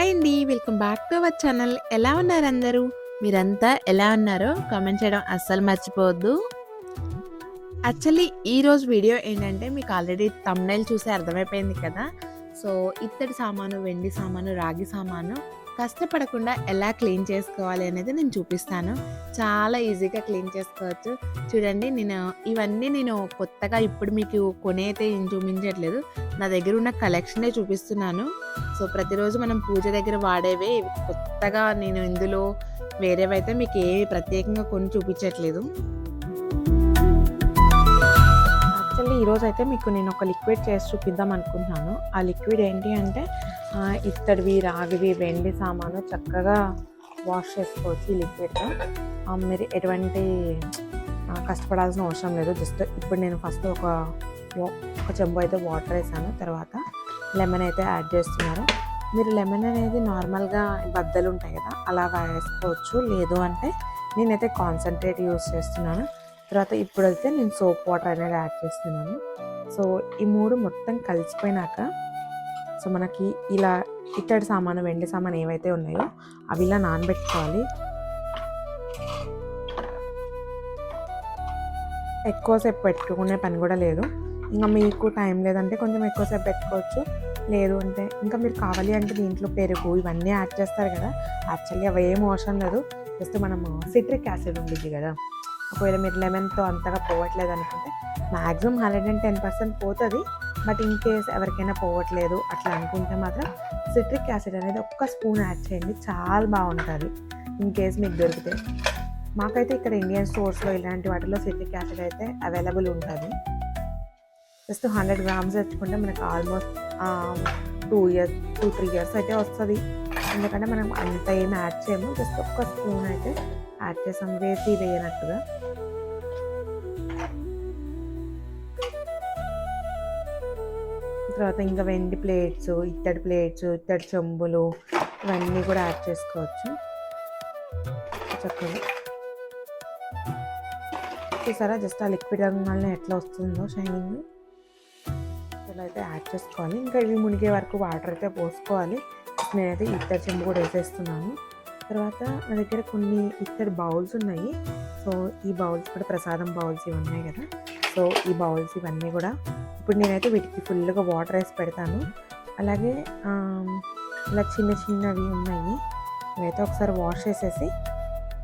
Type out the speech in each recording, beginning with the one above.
Hi అండి. Welcome back to our channel. ఎలా ఉన్నారు అందరూ? మీరంతా ఎలా ఉన్నారో కామెంట్ చేయడం అస్సలు మర్చిపోవద్దు. యాక్చువల్లీ ఈరోజు వీడియో ఏంటంటే మీకు ఆల్రెడీ తమ్నైల్ చూసి అర్థమైపోయింది కదా. సో ఇత్తడి సామాను వెండి సామాను రాగి సామాను కష్టపడకుండా ఎలా క్లీన్ చేసుకోవాలి అనేది నేను చూపిస్తాను. చాలా ఈజీగా క్లీన్ చేసుకోవచ్చు. చూడండి నేను ఇవన్నీ నేను కొత్తగా ఇప్పుడు మీకు కొని అయితే ఏం నా దగ్గర ఉన్న కలెక్షనే చూపిస్తున్నాను. సో ప్రతిరోజు మనం పూజ దగ్గర వాడేవే కొత్తగా నేను ఇందులో వేరేవైతే మీకు ఏవి ప్రత్యేకంగా కొన్ని చూపించట్లేదు. యాక్చువల్లీ ఈరోజు అయితే మీకు నేను ఒక లిక్విడ్ చేసి చూపిద్దాం అనుకుంటున్నాను. ఆ లిక్విడ్ ఏంటి అంటే ఇత్తడివి రాగివి వెండి సామాను చక్కగా వాష్ చేసుకోవచ్చు ఈ లిక్విడ్ మీరు ఎటువంటి కష్టపడాల్సిన అవసరం లేదు. జస్ట్ ఇప్పుడు నేను ఫస్ట్ ఒక ఒక చెంబు అయితే వాటర్ వేసాను. తర్వాత లెమన్ అయితే యాడ్ చేస్తున్నారు. మీరు లెమన్ అనేది నార్మల్గా బద్దలు ఉంటాయి కదా అలా వేసుకోవచ్చు. లేదు అంటే నేనైతే కాన్సన్ట్రేట్ యూస్ చేస్తున్నాను. తర్వాత ఇప్పుడైతే నేను సోప్ వాటర్ అనేది యాడ్ చేస్తున్నాను. సో ఈ మూడు మొత్తం కలిసిపోయినాక సో మనకి ఇలా ఇత్తడి సామాను వెండి సామాను ఏవైతే ఉన్నాయో అవి ఇలా నానబెట్టుకోవాలి. ఎక్కువసేపు పెట్టుకునే పని కూడా లేదు. ఇంకా మీకు టైం లేదంటే కొంచెం ఎక్కువసేపు పెట్టుకోవచ్చు. లేదు అంటే ఇంకా మీరు కావాలి అంటే దీంట్లో పెరుగు ఇవన్నీ యాడ్ చేస్తారు కదా. యాక్చువల్లీ అవి ఏం అవసరం లేదు. జస్ట్ మనము సిట్రిక్ యాసిడ్ ఉంటుంది కదా. ఒకవేళ మీరు లెమన్తో అంతగా పోవట్లేదు అనుకుంటే maximum hundred and ten percent పోతుంది. బట్ ఇన్ కేస్ ఎవరికైనా పోవట్లేదు అట్లా అనుకుంటే మాత్రం సిట్రిక్ యాసిడ్ అనేది ఒక్క స్పూన్ యాడ్ చేయండి. చాలా బాగుంటుంది. ఇన్ కేస్ మీకు దొరికితే. మాకైతే ఇక్కడ ఇండియన్ స్టోర్స్లో ఇలాంటి వాటిలో సిట్రిక్ యాసిడ్ అయితే అవైలబుల్ ఉంటుంది. జస్ట్ హండ్రెడ్ గ్రామ్స్ తెచ్చుకుంటే మనకు almost two years two three years అయితే వస్తుంది. ఎందుకంటే మనం అంత ఏం యాడ్ చేయము. జస్ట్ ఒక్క స్పూన్ అయితే యాడ్ చేసాం. వేసి వేయనట్టుగా. తర్వాత ఇంకా వెండి ప్లేట్స్ ఇత్తడి ప్లేట్స్ ఇత్తడి చెంబులు ఇవన్నీ కూడా యాడ్ చేసుకోవచ్చు. చక్కగా. చూసారా? జస్ట్ ఆ లిక్విడ్ రంగాల్లో ఎట్లా వస్తుందో షైనింగ్. ఇలా అయితే యాడ్ చేసుకోవాలి. ఇంకా ఇవి మునిగే వరకు వాటర్ అయితే పోసుకోవాలి. నేనైతే ఇత్తడి చెంబు కూడా వేసేస్తున్నాను. తర్వాత నా దగ్గర కొన్ని ఇత్తడి బౌల్స్ ఉన్నాయి. సో ఈ బౌల్స్ కూడా ప్రసాదం బౌల్స్ ఇవి ఉన్నాయి కదా. సో ఈ బౌల్స్ ఇవన్నీ కూడా ఇప్పుడు నేనైతే వీటికి ఫుల్గా వాటర్ వేసి పెడతాను. అలాగే ఇలా చిన్న చిన్నవి ఉన్నాయి. ఇవైతే ఒకసారి వాష్ చేసేసి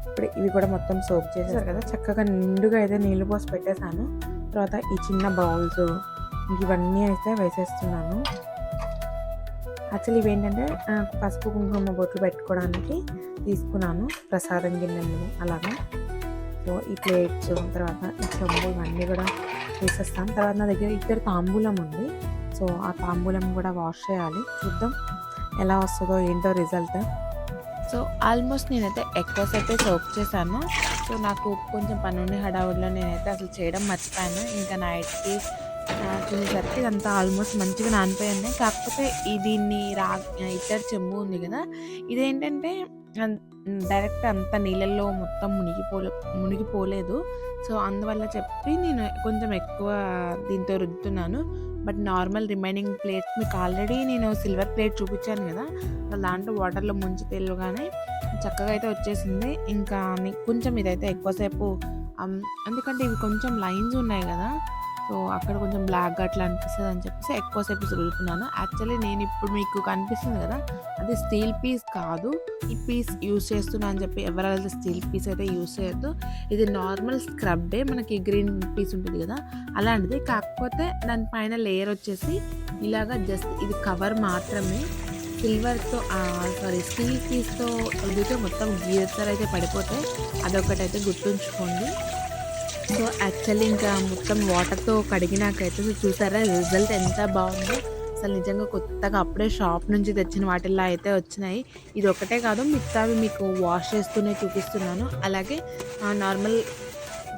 ఇప్పుడు ఇవి కూడా మొత్తం సోప్ చేశారు కదా చక్కగా నిండుగా అయితే నీళ్ళు పోసి పెట్టేశాను. తర్వాత ఈ చిన్న బౌల్స్ ఇవన్నీ అయితే వేసేస్తున్నాను. యాక్చువల్లీ ఇవి ఏంటంటే పసుపు కుంకుమ బొట్లు పెట్టుకోవడానికి తీసుకున్నాను. ప్రసాదం గిన్నెలు అలాగా. సో ఈ ప్లేట్స్ తర్వాత ఈ చెంబు ఇవన్నీ కూడా వేసేస్తాను. తర్వాత నా దగ్గర ఇద్దరు తాంబూలం ఉంది. సో ఆ తాంబూలం కూడా వాష్ చేయాలి. చూద్దాం ఎలా వస్తుందో ఏంటో రిజల్ట్. సో ఆల్మోస్ట్ నేనైతే ఎక్కువసేపే సోప్ చేశాను. సో నాకు కొంచెం పనుండి హడావుడిలో నేనైతే అసలు చేయడం మర్చిపోయాను. ఇంకా నైట్కి చూసేసరికి ఇదంతా ఆల్మోస్ట్ మంచిగా నానిపోయింది. కాకపోతే దీన్ని రా ఇద్దరు చెంబు ఉంది కదా. ఇదేంటంటే డైరెక్ట్ అంత నీళ్ళల్లో మొత్తం మునిగిపోలే మునిగిపోలేదు. సో అందువల్ల చెప్పి నేను కొంచెం ఎక్కువ దీంతో రుద్దుతున్నాను. బట్ నార్మల్ రిమైనింగ్ ప్లేట్ మీకు ఆల్రెడీ నేను సిల్వర్ ప్లేట్ చూపించాను కదా. దాంట్లో వాటర్లో ముంచి తెలియగానే చక్కగా అయితే వచ్చేసింది. ఇంకా కొంచెం ఇదైతే ఎక్కువసేపు ఎందుకంటే ఇవి కొంచెం లైన్స్ ఉన్నాయి కదా. సో అక్కడ కొంచెం బ్లాక్గా అట్లా అనిపిస్తుంది అని చెప్పేసి ఎక్కువసేపు రుద్దుతున్నాను యాక్చువల్లీ నేను ఇప్పుడు మీకు కనిపిస్తుంది కదా అది స్టీల్ పీస్ కాదు. ఈ పీస్ యూస్ చేస్తున్నా అని చెప్పి ఎవరైతే స్టీల్ పీస్ అయితే యూస్ చేయొద్దు. ఇది నార్మల్ స్క్రబ్డే మనకి గ్రీన్ పీస్ ఉంటుంది కదా అలాంటిది. కాకపోతే దానిపైన లేయర్ వచ్చేసి ఇలాగా జస్ట్ ఇది కవర్ మాత్రమే. సిల్వర్తో సారీ స్టీల్ పీస్తో రుద్దితే మొత్తం గీతలు అయితే పడిపోతాయి అదొకటైతే గుర్తుంచుకోండి. సో యాక్చువల్లీ ఇంకా మొత్తం వాటర్తో కడిగినాకైతే సో చూసారా రిజల్ట్ ఎంత బాగుందో. అసలు నిజంగా కొత్తగా అప్పుడే షాప్ నుంచి తెచ్చిన వాటిల్లో అయితే వచ్చినాయి. ఇది ఒకటే కాదు మిగతావి మీకు వాష్ చేస్తూనే చూపిస్తున్నాను. అలాగే నార్మల్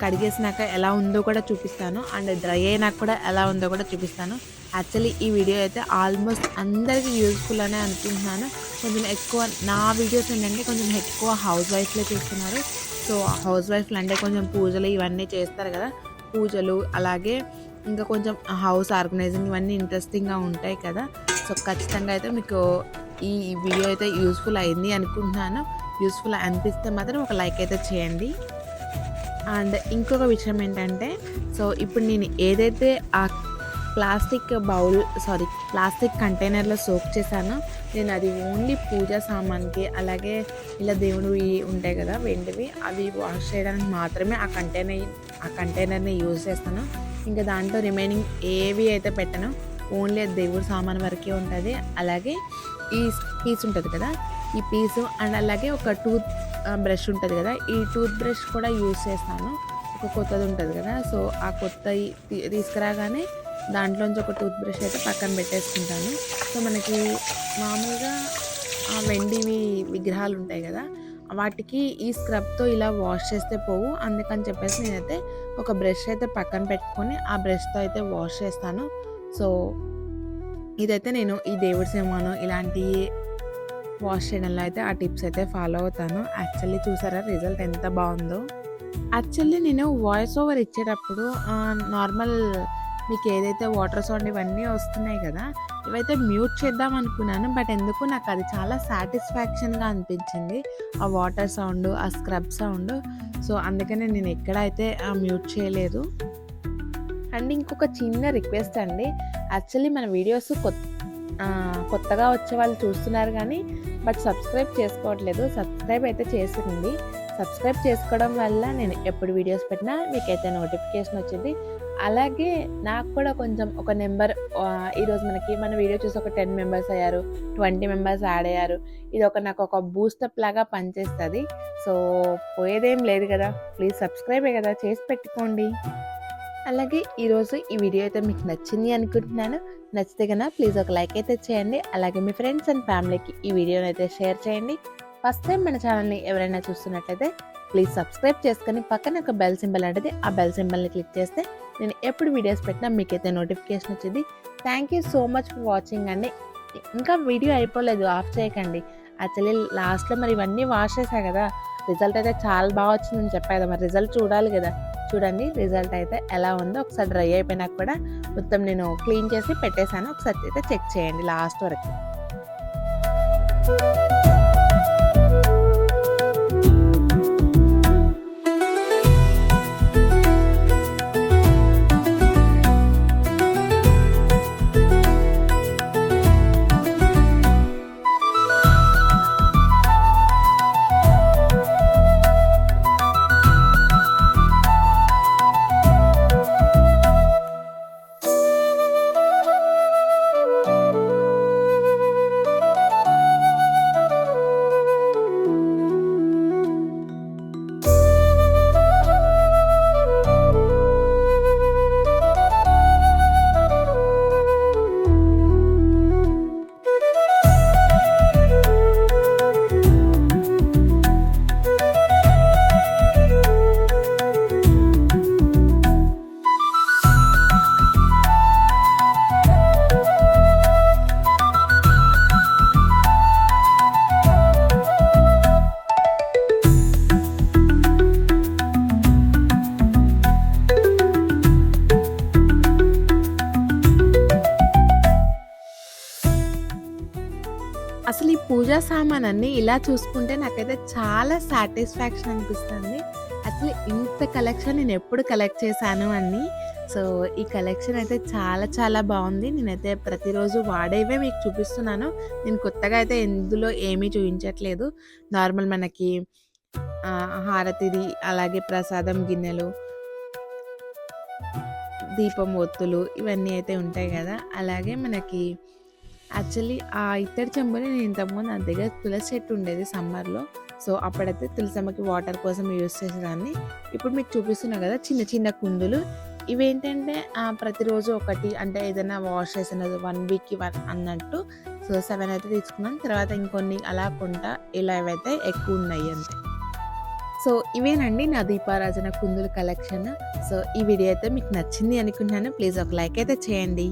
కడిగేసినాక ఎలా ఉందో కూడా చూపిస్తాను. అండ్ డ్రై అయినాక కూడా ఎలా ఉందో కూడా చూపిస్తాను. యాక్చువల్లీ ఈ వీడియో అయితే ఆల్మోస్ట్ అందరికీ యూస్ఫుల్ అనే అనుకుంటున్నాను. కొంచెం ఎక్కువ నా వీడియోస్ ఏంటంటే కొంచెం ఎక్కువ హౌస్ వైఫ్లే చూస్తున్నారు. సో హౌస్ వైఫ్లు అంటే కొంచెం పూజలు ఇవన్నీ చేస్తారు కదా పూజలు అలాగే ఇంకా కొంచెం హౌస్ ఆర్గనైజింగ్ ఇవన్నీ ఇంట్రెస్టింగ్గా ఉంటాయి కదా. సో ఖచ్చితంగా అయితే మీకు ఈ వీడియో అయితే యూస్ఫుల్ అయింది అనుకుంటున్నాను. యూస్ఫుల్ అనిపిస్తే మాత్రం ఒక లైక్ అయితే చేయండి. అండ్ ఇంకొక విషయం ఏంటంటే సో ఇప్పుడు నేను ఏదైతే ఆ ప్లాస్టిక్ బౌల్ సారీ ప్లాస్టిక్ కంటైనర్లో సోక్ చేశానో నేను అది ఓన్లీ పూజా సామాన్కి అలాగే ఇలా దేవుడివి ఉంటాయి కదా వెండివి అవి వాష్ చేయడానికి మాత్రమే ఆ కంటైనర్ ఆ కంటైనర్ని యూజ్ చేస్తాను. ఇంకా దాంట్లో రిమైనింగ్ ఏవి అయితే పెట్టను ఓన్లీ దేవుడి సామాన్ వరకే ఉంటుంది. అలాగే ఈ పీస్ ఉంటుంది కదా ఈ పీసు అండ్ అలాగే ఒక టూత్ బ్రష్ ఉంటుంది కదా ఈ టూత్ బ్రష్ కూడా యూజ్ చేస్తాను. ఒక కొత్తది ఉంటుంది కదా సో ఆ కొత్త తీసుకురాగానే దాంట్లోంచి ఒక టూత్ బ్రష్ అయితే పక్కన పెట్టేసుకుంటాను. సో మనకి మామూలుగా ఆ వెండివి విగ్రహాలు ఉంటాయి కదా వాటికి ఈ స్క్రబ్తో ఇలా వాష్ చేస్తే పోవు. అందుకని చెప్పేసి నేనైతే ఒక బ్రష్ అయితే పక్కన పెట్టుకొని ఆ బ్రష్తో అయితే వాష్ చేస్తాను. సో ఇదైతే నేను ఈ దేవుడి సినిమాను ఇలాంటి వాష్ చేయడంలో అయితే ఆ టిప్స్ అయితే ఫాలో అవుతాను. యాక్చువల్లీ చూసారా రిజల్ట్ ఎంత బాగుందో. యాక్చువల్లీ నేను వాయిస్ ఓవర్ ఇచ్చేటప్పుడు నార్మల్ మీకు ఏదైతే వాటర్ సౌండ్ ఇవన్నీ వస్తున్నాయి కదా ఇవైతే మ్యూట్ చేద్దాం అనుకున్నాను. బట్ ఎందుకు నాకు అది చాలా సాటిస్ఫాక్షన్గా అనిపించింది. ఆ వాటర్ సౌండ్ ఆ స్క్రబ్ సౌండ్. సో అందుకనే నేను ఎక్కడైతే మ్యూట్ చేయలేదు. అండ్ ఇంకొక చిన్న రిక్వెస్ట్ అండి. యాక్చువల్లీ మన వీడియోస్ కొత్త కొత్తగా వచ్చే వాళ్ళు చూస్తున్నారు కానీ బట్ సబ్స్క్రైబ్ చేసుకోవట్లేదు. సబ్స్క్రైబ్ అయితే చేసింది సబ్స్క్రైబ్ చేసుకోవడం వల్ల నేను ఎప్పుడు వీడియోస్ పెట్టినా మీకైతే నోటిఫికేషన్ వచ్చింది. అలాగే నాకు కూడా కొంచెం ఒక నెంబర్ ఈరోజు మనకి మన వీడియో చూసి ఒక టెన్ మెంబర్స్ అయ్యారు ట్వంటీ మెంబర్స్ యాడ్ అయ్యారు. ఇది ఒక నాకు ఒక బూస్టప్ లాగా పనిచేస్తుంది. సో పోయేదేం లేదు కదా. ప్లీజ్ సబ్స్క్రైబే కదా. చేసి పెట్టుకోండి. అలాగే ఈరోజు ఈ వీడియో అయితే మీకు నచ్చింది అనుకుంటున్నాను. నచ్చితే కన్నా ప్లీజ్ ఒక లైక్ అయితే చేయండి. అలాగే మీ ఫ్రెండ్స్ అండ్ ఫ్యామిలీకి ఈ వీడియోని అయితే షేర్ చేయండి. ఫస్ట్ టైం మన ఛానల్ని ఎవరైనా చూస్తున్నట్లయితే ప్లీజ్ సబ్స్క్రైబ్ చేసుకొని పక్కన ఒక బెల్ సింబల్ అంటే ఆ బెల్ సింబల్ని క్లిక్ చేస్తే నేను ఎప్పుడు వీడియోస్ పెట్టినా మీకైతే నోటిఫికేషన్ వచ్చింది. Thank you so much for watching అండి. ఇంకా వీడియో అయిపోలేదు ఆఫ్ చేయకండి. యాక్చువల్లీ లాస్ట్లో మరి ఇవన్నీ వాష్ చేశా కదా రిజల్ట్ అయితే చాలా బాగా వచ్చిందని చెప్పా కదా మరి రిజల్ట్ చూడాలి కదా. చూడండి రిజల్ట్ అయితే ఎలా ఉందో ఒకసారి డ్రై అయిపోయినాక కూడా మొత్తం నేను క్లీన్ చేసి పెట్టేశాను. ఒకసారి అయితే చెక్ చేయండి లాస్ట్ వరకు. అసలు ఈ పూజా సామాన్ అన్ని ఇలా చూసుకుంటే నాకైతే చాలా సాటిస్ఫాక్షన్ అనిపిస్తుంది. అసలు ఇంత కలెక్షన్ నేను ఎప్పుడు కలెక్ట్ చేశాను అని. సో ఈ కలెక్షన్ అయితే చాలా చాలా బాగుంది. నేనైతే ప్రతిరోజు వాడేవే మీకు చూపిస్తున్నాను. నేను కొత్తగా అయితే ఇందులో ఏమీ చూపించట్లేదు. నార్మల్ మనకి హారతిది అలాగే ప్రసాదం గిన్నెలు దీపం ఒత్తులు ఇవన్నీ అయితే ఉంటాయి కదా. అలాగే మనకి యాక్చువల్లీ ఆ ఇత్తడి చెంబుని నేను ఇంతకుముందు నా దగ్గర తులసి చెట్టు ఉండేది సమ్మర్లో. సో అప్పుడైతే తులసమ్మకి వాటర్ కోసం యూస్ చేసేదాన్ని. ఇప్పుడు మీకు చూపిస్తున్నా కదా చిన్న చిన్న కుందులు. ఇవేంటంటే ప్రతిరోజు ఒకటి అంటే ఏదైనా వాష్ చేసిన వన్ వీక్కి వన్ అన్నట్టు. సో సెవెన్ అయితే తీసుకున్నాను తర్వాత ఇంకొన్ని అలా కొంట ఇలా ఏవైతే ఎక్కువ ఉన్నాయి అంతే. సో ఇవేనండి నా దీపారాజన కుందులు కలెక్షన్. సో ఈ వీడియో అయితే మీకు నచ్చింది అనుకుంటున్నాను. ప్లీజ్ ఒక లైక్ అయితే చేయండి.